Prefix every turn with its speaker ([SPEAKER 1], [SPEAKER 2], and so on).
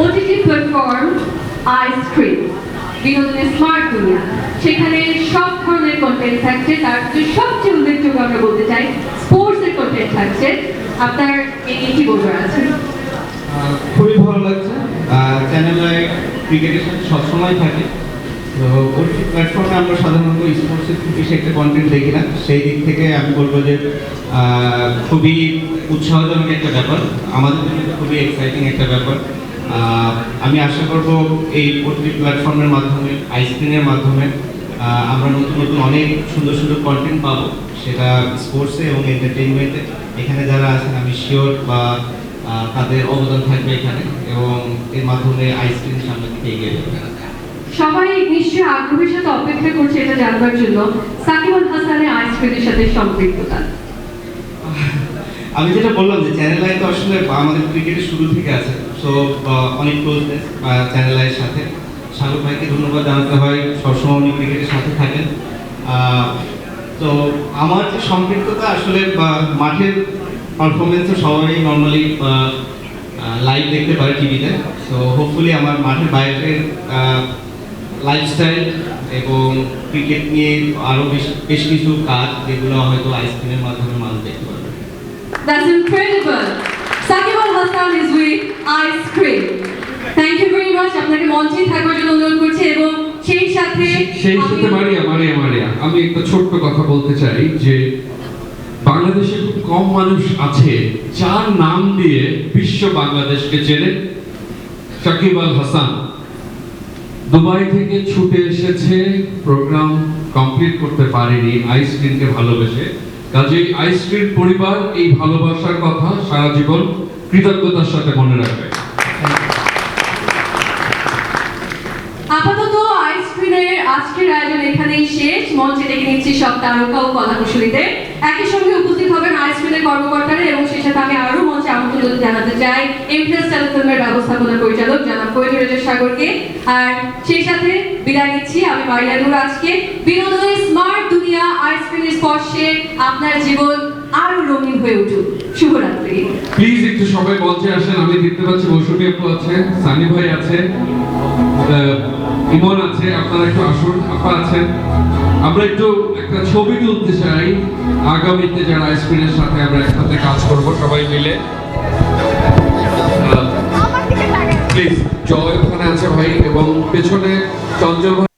[SPEAKER 1] OTT platform ice cream বিনোদনের smart দুনিয়া সেখানে সব ধরনের কন্টেন্ট থাকছে, তার সবচেয়ে উল্লেখযোগ্য আমরা বলতে চাই স্পোর্টসের কন্টেন্ট থাকছে। আপনার এই কি বলবার আছে?
[SPEAKER 2] খুবই ভালো লাগছে। চ্যানেলে ক্রিকেটের সাথে সবসময় থাকে। তো প্ল্যাটফর্মে আমরা সাধারণত স্পোর্টসের খুব একটা কন্টেন্ট দেখি না। সেই দিক থেকে আমি বলব যে খুবই উৎসাহজনক একটা ব্যাপার। আমাদের জন্য খুবই এক্সাইটিং একটা ব্যাপার। আমি আশা করব এই ওটিটি প্ল্যাটফর্মের মাধ্যমে আইস্ক্রিনের মাধ্যমে আমরা নতুন নতুন অনেক সুন্দর সুন্দর কন্টেন্ট পাবো। সেটা স্পোর্টসে এবং এন্টারটেইনমেন্টে এখানে যারা আছেন আমি শিওর বা তাদের অবদান থাকবে এখানে এবং এর মাধ্যমে আইসক্রিম সামনের দিকে এগিয়ে যাবে।
[SPEAKER 1] সবাই নিশ্চয়ই আগ্রহের সাথে অপেক্ষা করছে এটা জানবার জন্য। সাকিব আল হাসানের আইসক্রিমের সাথে সম্পৃক্ততা।
[SPEAKER 2] আমি যেটা বললাম যে চ্যানেল আই তো আসলে আমাদের ক্রিকেটের শুরু থেকে আছে। সো অনেক ক্লোজনেস চ্যানেল আইয়ের সাথে। শাহরুখ ভাইকে ধন্যবাদ জানাতে হয়, সবসময় উনি ক্রিকেটের সাথে থাকেন। তো আমার যে সম্পৃক্ততা আসলে মাঠের পারফরমেন্সও সবাই নর্মালি লাইভ দেখতে পারে টিভিতে তো। হোপফুলি আমার মাঠের বাইরের লাইফস্টাইল এবং ক্রিকেট নিয়ে আরও বেশ বেশ কিছু কাজ যেগুলো হয়তো আইসক্রিমের মাধ্যমে মানুষ দেখতে পারবে।
[SPEAKER 1] That's incredible. With ice cream. Thank you very আপনাকে মঞ্চে থাকবার জন্য অনুরোধ করছি এবং সেই সাথে
[SPEAKER 3] সেই সাথে মারিয়া মারিয়া মারিয়া আমি একটা ছোট্ট কথা বলতে চাই যে বাংলাদেশে খুব কম মানুষ আছে যার নাম দিয়ে বিশ্ব বাংলাদেশকে চেনে সাকিব আল হাসান। দুবাই থেকে ছুটে এসেছে প্রোগ্রাম কমপ্লিট করতে পারেনি আইসক্রিমকে ভালোবেসে। কাজেই আইসক্রিম পরিবার এই ভালোবাসার কথা সারা জীবন কৃতজ্ঞতার সাথে মনে রাখবে।
[SPEAKER 1] আপাতত আইসক্রিমের আজকের আয়োজন এখানেই শেষ। মঞ্চে ডেকে নিচ্ছি সব তারকা ও কলাকুশলীদের। একই সঙ্গে উপস্থিত হবেন আইসক্রিমের কর্মকর্তারা এবং সেই সাথে আমি আরও মঞ্চে আমন্ত্রণ জানাতে চাই। ইমপ্রেস টেলিফিল্মের ব্যবস্থাপনা পরিচালক জনাব কৈরিরাজ সাগরকে। আর সেই সাথে বিদায় নিচ্ছি। আমি মারিয়া নূর আজকে। বিনোদনের স্মার্ট দুনিয়া আইসক্রিমের স্পর্শে আপনার জীবন আরও রঙিন হয়ে উঠুক। শুভরাত্রি।
[SPEAKER 3] প্লিজ একটু সবাই মঞ্চে আসেন। আমি দেখতে পাচ্ছি মৌসুমী আপু আছে সানি ভাই আছে ইমন আছে আপনারা একটু আসুন। আপা আছেন। আমরা একটু একটা ছবি তুলতে চাই। আগামীতে যারা আইসক্রিমের সাথে আমরা একসাথে কাজ করব সবাই মিলে। প্লিজ জয় ওখানে আছে ভাই এবং পেছনে চঞ্চল